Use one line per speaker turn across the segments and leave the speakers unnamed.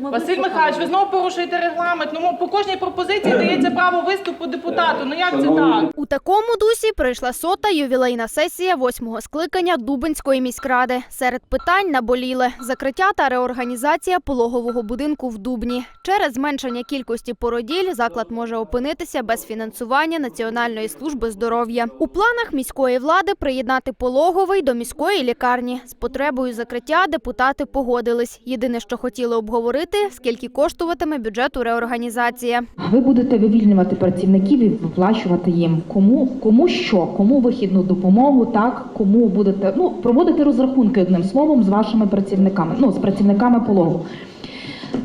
Василь Михайлович, ви знову порушуєте регламент. Ну по кожній пропозиції дається право виступу депутату. Ну як це так?
У такому дусі прийшла сота ювілейна сесія восьмого скликання Дубинської міськради. Серед питань наболіли закриття та реорганізація пологового будинку в Дубні. Через зменшення кількості породіль заклад може опинитися без фінансування Національної служби здоров'я. У планах міської влади приєднати пологовий до міської лікарні. З потребою закриття депутати погодились. Єдине, що хотіли обговорити, скільки коштуватиме бюджету реорганізація.
Ви будете вивільнювати працівників і виплачувати їм кому, кому що, кому вихідну допомогу, так кому будете ну проводити розрахунки одним словом з вашими працівниками, ну з працівниками пологу.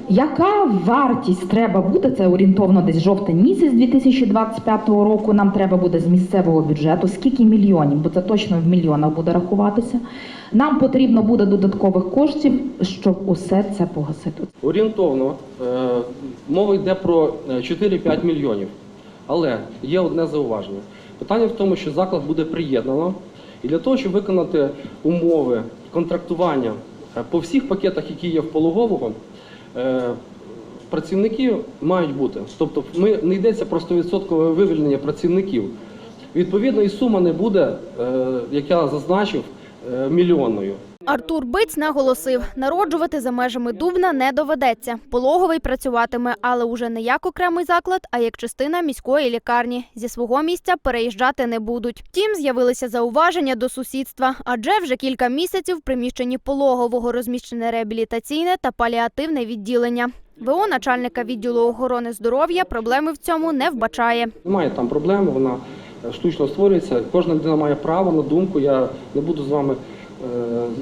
Яка вартість треба буде? Це орієнтовно десь жовтень місяць 2025 року. Нам треба буде з місцевого бюджету. Скільки мільйонів? Бо це точно в мільйонах буде рахуватися. Нам потрібно буде додаткових коштів, щоб усе це погасити.
Орієнтовно е, мова йде про е, 4-5 мільйонів. Але є одне зауваження. Питання в тому, що заклад буде приєднано, і для того, щоб виконати умови контрактування е, по всіх пакетах, які є в пологового, е, працівники мають бути. Тобто ми, не йдеться про 100% вивільнення працівників. Відповідно, і сума не буде, е, як я зазначив, е, мільйонною.
Артур Биць наголосив, народжувати за межами Дубна не доведеться. Пологовий працюватиме, але уже не як окремий заклад, а як частина міської лікарні. Зі свого місця переїжджати не будуть. Втім, з'явилися зауваження до сусідства, адже вже кілька місяців в приміщенні пологового розміщене реабілітаційне та паліативне відділення. ВО начальника відділу охорони здоров'я проблеми в цьому не вбачає.
Немає там проблеми, вона штучно створюється. Кожна людина має право на думку. Я не буду з вами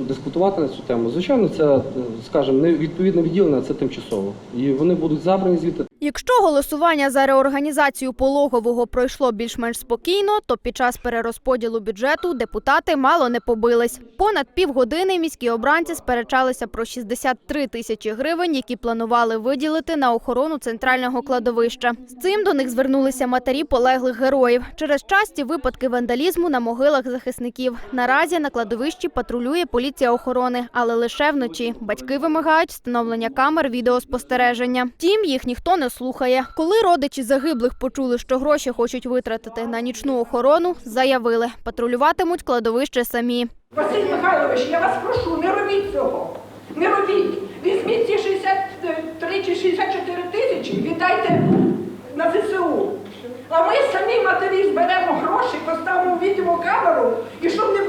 дискутувати на цю тему. Звичайно, це, е, скажімо, не відповідне відділення, це тимчасово. І вони будуть забрані звідти.
Якщо голосування за реорганізацію пологового пройшло більш-менш спокійно, то під час перерозподілу бюджету депутати мало не побились. Понад півгодини міські обранці сперечалися про 63 тисячі гривень, які планували виділити на охорону центрального кладовища. З цим до них звернулися матері полеглих героїв через часті випадки вандалізму на могилах захисників. Наразі на кладовищі патрулює поліція охорони, але лише вночі. Батьки вимагають встановлення камер відеоспостереження. Втім, їх ніхто не слухає. Коли родичі загиблих почули, що гроші хочуть витратити на нічну охорону, заявили, патрулюватимуть кладовище самі.
Василь Михайлович, я вас прошу, не робіть цього. Не робіть. Візьміть ці 63 чи 64 тисячі, віддайте на ЗСУ. А ми самі матері зберемо гроші, поставимо відеокамеру, і щоб не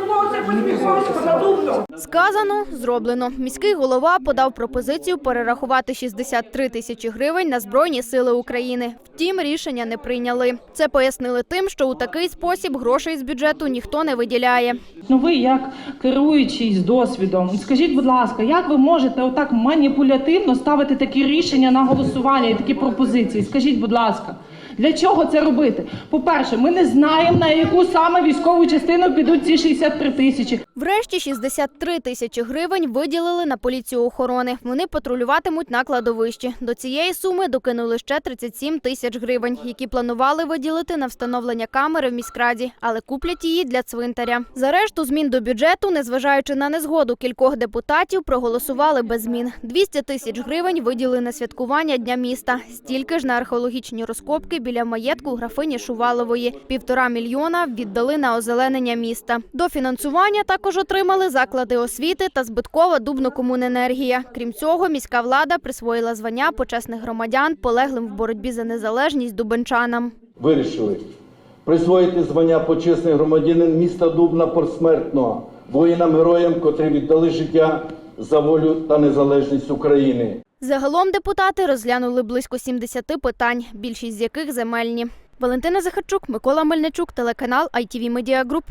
Сказано, зроблено. Міський голова подав пропозицію перерахувати 63 тисячі гривень на Збройні сили України. Втім, рішення не прийняли. Це пояснили тим, що у такий спосіб грошей з бюджету ніхто не виділяє.
Ну ви як керуючий з досвідом, скажіть, будь ласка, як ви можете отак маніпулятивно ставити такі рішення на голосування і такі пропозиції? Скажіть, будь ласка, для чого це робити? По-перше, ми не знаємо на яку саме військову частину підуть ці 63 тисячі.
Врешті 63 тисячі гривень виділили на поліцію охорони. Вони патрулюватимуть на кладовищі. До цієї суми докинули ще 37 тисяч гривень, які планували виділити на встановлення камери в міськраді, але куплять її для цвинтаря. За решту змін до бюджету, незважаючи на незгоду кількох депутатів, проголосували без змін. 200 тисяч гривень виділили на святкування Дня міста, стільки ж на археологічні розкопки біля маєтку графині Шувалової. Півтора мільйона віддали на озеленення міста. До фінансування також отримали заклади освіти та збиткова Дубнокомуненергія. Крім цього, міська влада присвоїла звання почесних громадян, полеглим в боротьбі за незалежність дубенчанам.
вирішили присвоїти звання почесний громадянин міста Дубна посмертно воїнам-героям, котрі віддали життя за волю та незалежність України.
Загалом депутати розглянули близько 70 питань, більшість з яких земельні. Валентина Захарчук, Микола Мельничук, телеканал ITV Media Group.